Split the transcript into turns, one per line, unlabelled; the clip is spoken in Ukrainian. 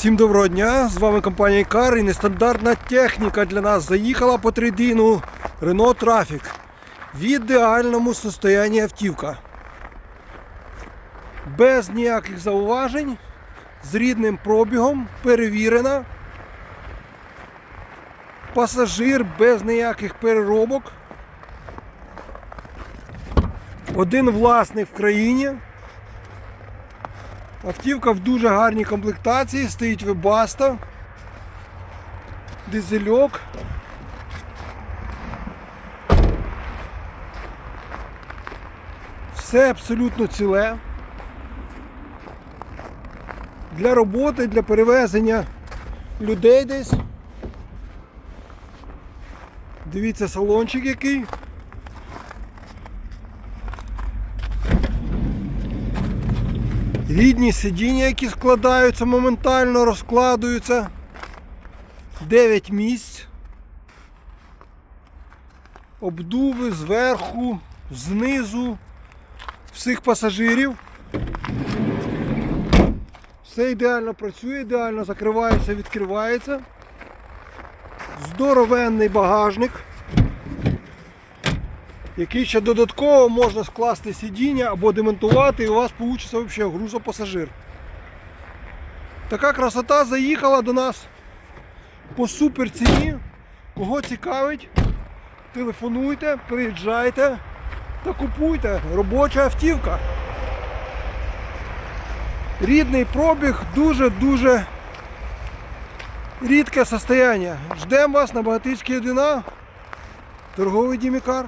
Всім доброго дня! З вами компанія Car і нестандартна техніка для нас заїхала по трейдину Renault Traffic в ідеальному состоянні автівка. Без ніяких зауважень, з рідним пробігом, перевірена. Пасажир без ніяких переробок. Один власник в країні. Автівка в дуже гарній комплектації, стоїть вебаста, дизельок. Все абсолютно ціле. Для роботи, для перевезення людей десь. Дивіться салончик який. Рідні сидіння, які складаються, моментально розкладуються. 9 місць. Обдуви зверху, знизу, всіх пасажирів. Все ідеально працює, ідеально закривається, відкривається. Здоровенний багажник, який ще додатково можна скласти сидіння або демонтувати, і у вас вийде взагалі грузопасажир. Така красота заїхала до нас по супер ціні. Кого цікавить, телефонуйте, приїжджайте та купуйте. Робоча автівка. Рідний пробіг, дуже-дуже рідке состояние. Ждемо вас на Багатицькій 1, торговий Дімікар.